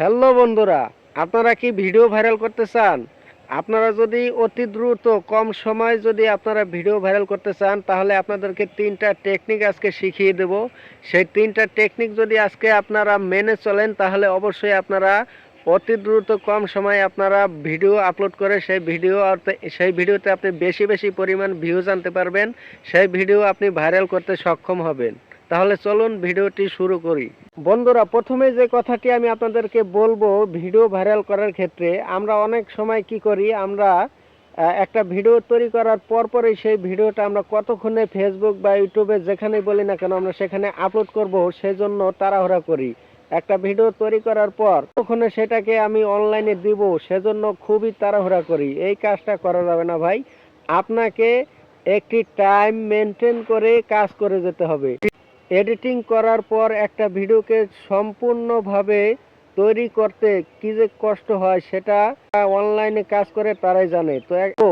Hello বন্ধুরা, আপনারা কি ভিডিও ভাইরাল করতে চান? আপনারা যদি অতি দ্রুত কম সময় যদি আপনারা ভিডিও ভাইরাল করতে চান, তাহলে আপনাদেরকে তিনটা টেকনিক আজকে শিখিয়ে দেব। সেই তিনটা টেকনিক যদি আজকে আপনারা মেনে চলেন, তাহলে অবশ্যই আপনারা অতি দ্রুত কম সময়ে আপনারা ভিডিও আপলোড করে সেই ভিডিও সেই ভিডিওতে আপনি বেশি বেশি পরিমাণ ভিউজ আনতে পারবেন। সেই ভিডিও আপনি ভাইরাল করতে সক্ষম হবেন। তাহলে চলুন ভিডিওটি শুরু করি। বন্ধুরা, প্রথমে যে কথাটি আমি আপনাদেরকে বলব, ভিডিও ভাইরাল করার ক্ষেত্রে আমরা অনেক সময় কি করি, আমরা একটা ভিডিও তৈরি করার পরপরই সেই ভিডিওটা আমরা কতক্ষণে ফেসবুক বা ইউটিউবে যেখানে বলি না কেন আমরা সেখানে আপলোড করব, সেজন্য তাড়াহুড়া করি। একটা ভিডিও তৈরি করার পর তখন সেটাকে আমি অনলাইনে দিব, সেজন্য খুবই তাড়াহুড়া করি। এই কাজটা করা যাবে না ভাই। আপনাকে একটি টাইম মেনটেন করে কাজ করে যেতে হবে। এডিটিং করার পর একটা ভিডিওকে সম্পূর্ণভাবে তৈরি করতে কি যে কষ্ট হয় সেটা অনলাইনে কাজ করে তারাই জানে। তো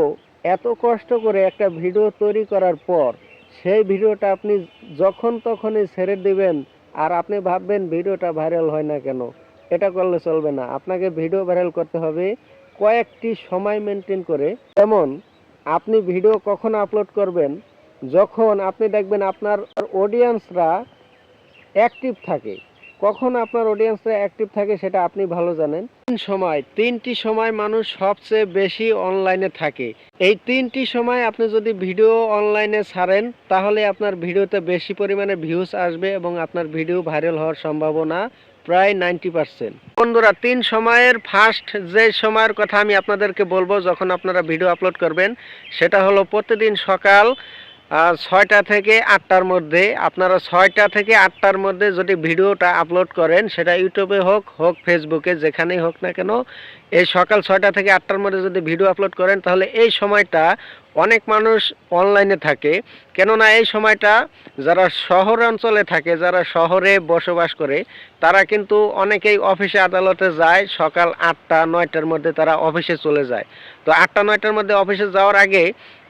এত কষ্ট করে একটা ভিডিও তৈরি করার পর সেই ভিডিওটা আপনি যখন তখনই ছেড়ে দিবেন আর আপনি ভাববেন ভিডিওটা ভাইরাল হয় না কেন, এটা করলে চলবে না। আপনাকে ভিডিও ভাইরাল করতে হবে কয়েকটি সময় মেনটেন করে। যেমন, আপনি ভিডিও কখন আপলোড করবেন যখন আপনি দেখবেন আপনার অডিয়েন্সরা অ্যাক্টিভ থাকে, কখন আপনার অডিয়েন্সরা অ্যাক্টিভ থাকে সেটা আপনি ভালো জানেন। তিন সময়, তিনটি সময় মানুষ সবচেয়ে বেশি অনলাইনে থাকে। এই তিনটি সময় আপনি যদি ভিডিও অনলাইনে ছাড়েন, তাহলে আপনার ভিডিওতে বেশি পরিমাণে ভিউজ আসবে এবং আপনার ভিডিও ভাইরাল হওয়ার সম্ভাবনা প্রায় নাইনটি পার্সেন্ট বন্ধুরা, তিন সময়ের ফার্স্ট যে সময়ের কথা আমি আপনাদেরকে বলব, যখন আপনারা ভিডিও আপলোড করবেন, সেটা হলো প্রতিদিন সকাল ছয়টা থেকে আটটার মধ্যে, আপনারা ছয়টা থেকে আটটার মধ্যে যদি ভিডিওটা আপলোড করেন, সেটা ইউটিউবে হোক হোক ফেসবুকে যেখানেই হোক না কেন, এই সকাল ছয়টা থেকে আটটার মধ্যে যদি ভিডিও আপলোড করেন, তাহলে এই সময়টা অনেক মানুষ অনলাইনে থাকে। কেননা এই সময়টা যারা শহর অঞ্চলে থাকে, যারা শহরে বসবাস করে, তারা কিন্তু অনেকেই অফিসে আদালতে যায়, সকাল আটটা, নয়টার মধ্যে তারা অফিসে চলে যায়। তো আটটা, নয়টার মধ্যে অফিসে যাওয়ার আগে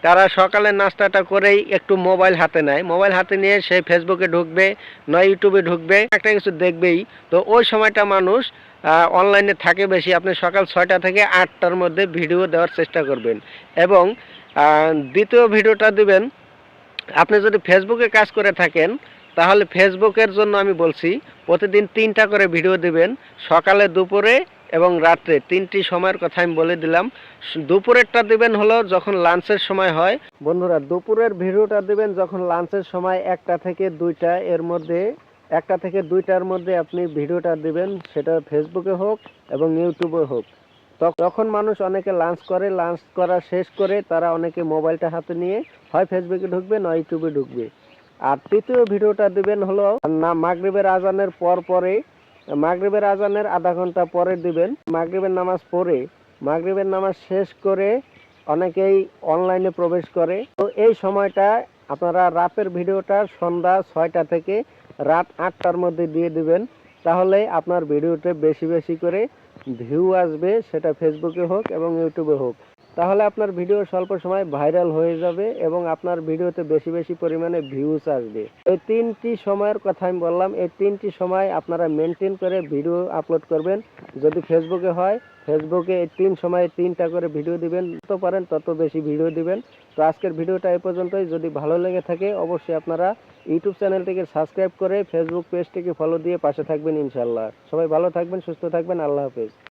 তারা সকালে নাস্তাটা করেই একটু মোবাইল হাতে নেয়। মোবাইল হাতে নিয়ে সে ফেসবুকে ঢুকবে, নয় ইউটিউবে ঢুকবে, একটা কিছু দেখবেই। তো ওই সময়টা মানুষ অনলাইনে থাকে বেশি। আপনি সকাল ছয়টা থেকে আটটার মধ্যে ভিডিও দেওয়ার চেষ্টা করবেন। এবং দ্বিতীয় ভিডিওটা দিবেন, আপনি যদি ফেসবুকে কাজ করে থাকেন, তাহলে ফেসবুকের জন্য আমি বলছি, প্রতিদিন তিনটা করে ভিডিও দিবেন। সকালে দুপুরে এবং রাত্রে তিনটি সময়ের কথা আমি বলে দিলাম। দুপুরেরটা দিবেন হলো যখন লাঞ্চের সময় হয়। বন্ধুরা, দুপুরের ভিডিওটা দিবেন যখন লাঞ্চের সময় একটা থেকে দুইটা এর মধ্যে, একটা থেকে দুইটার মধ্যে আপনি ভিডিওটা দিবেন, সেটা ফেসবুকে হোক এবং ইউটিউবে হোক। তখ- তখন মানুষ অনেকে লাঞ্চ করে, লাঞ্চ করা শেষ করে তারা অনেকে মোবাইলটা হাতে নিয়ে হয় ফেসবুকে ঢুকবে, নয় ইউটিউবে ঢুকবে। আর তৃতীয় ভিডিওটা দিবেন হলো না, মাগরিবের আজানের পর পরে মাগরিবের আজানের আধা ঘণ্টা পরে দিবেন। মাগরিবের নামাজ পড়ে, মাগরিবের নামাজ শেষ করে অনেকেই অনলাইনে প্রবেশ করে। তো এই সময়টা আপনারা রাতের ভিডিওটা সন্ধ্যা ছয়টা থেকে রাত আটটার মধ্যে দিয়ে দিবেন। তাহলে আপনার ভিডিওতে বেশি বেশি করে ভিউ আসবে, সেটা ফেসবুকে হোক এবং ইউটিউবে হোক। তাহলে আপনার ভিডিও স্বল্প সময় ভাইরাল হয়ে যাবে এবং আপনার ভিডিওতে বেশি বেশি পরিমাণে ভিউজ আসবে। এই তিনটি সময়ের কথা আমি বললাম, এই তিনটি সময় আপনারা মেনটেন করে ভিডিও আপলোড করবেন। যদি ফেসবুকে হয় ফেসবুকে এই তিন সময়ে তিনটা করে ভিডিও দিবেন, যত পারেন তত বেশি ভিডিও দিবেন। তো আজকের ভিডিওটা এ পর্যন্তই। যদি ভালো লেগে থাকে, অবশ্যই আপনারা ইউটিউব চ্যানেলটিকে সাবস্ক্রাইব করে ফেসবুক পেজটিকে ফলো দিয়ে পাশে থাকবেন ইনশাল্লাহ সবাই ভালো থাকবেন, সুস্থ থাকবেন, আল্লাহ হাফেজ।